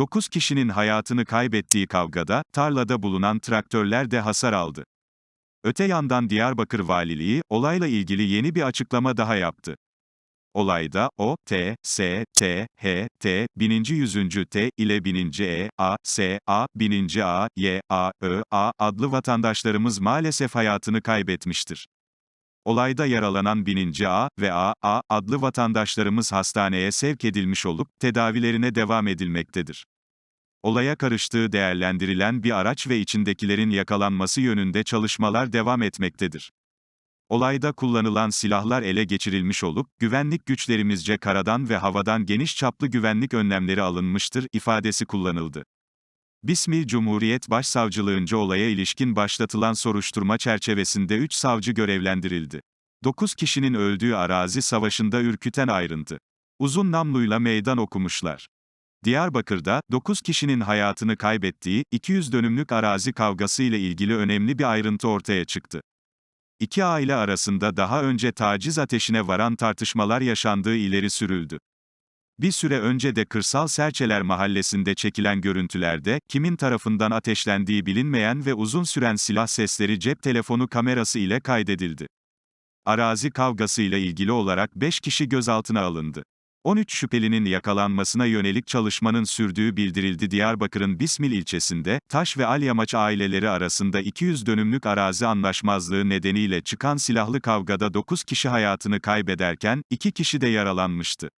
9 kişinin hayatını kaybettiği kavgada, tarlada bulunan traktörler de hasar aldı. Öte yandan Diyarbakır Valiliği, olayla ilgili yeni bir açıklama daha yaptı. Olayda, O, T, S, T, H, T, 1000. T ile 1000. E, A, S, A, 1000. A, Y, A, Ö, A adlı vatandaşlarımız maalesef hayatını kaybetmiştir. Olayda yaralanan 1000. A ve A, A adlı vatandaşlarımız hastaneye sevk edilmiş olup, tedavilerine devam edilmektedir. Olaya karıştığı değerlendirilen bir araç ve içindekilerin yakalanması yönünde çalışmalar devam etmektedir. Olayda kullanılan silahlar ele geçirilmiş olup, güvenlik güçlerimizce karadan ve havadan geniş çaplı güvenlik önlemleri alınmıştır ifadesi kullanıldı. Bismil Cumhuriyet Başsavcılığınca olaya ilişkin başlatılan soruşturma çerçevesinde 3 savcı görevlendirildi. 9 kişinin öldüğü arazi savaşında ürküten ayrıntı. Uzun namluyla meydan okumuşlar. Diyarbakır'da, 9 kişinin hayatını kaybettiği, 200 dönümlük arazi kavgası ile ilgili önemli bir ayrıntı ortaya çıktı. İki aile arasında daha önce taciz ateşine varan tartışmalar yaşandığı ileri sürüldü. Bir süre önce de Kırsal Serçeler mahallesinde çekilen görüntülerde, kimin tarafından ateşlendiği bilinmeyen ve uzun süren silah sesleri cep telefonu kamerası ile kaydedildi. Arazi kavgası ile ilgili olarak 5 kişi gözaltına alındı. 13 şüphelinin yakalanmasına yönelik çalışmanın sürdüğü bildirildi Diyarbakır'ın Bismil ilçesinde, Taş ve Alyamaç aileleri arasında 200 dönümlük arazi anlaşmazlığı nedeniyle çıkan silahlı kavgada 9 kişi hayatını kaybederken, 2 kişi de yaralanmıştı.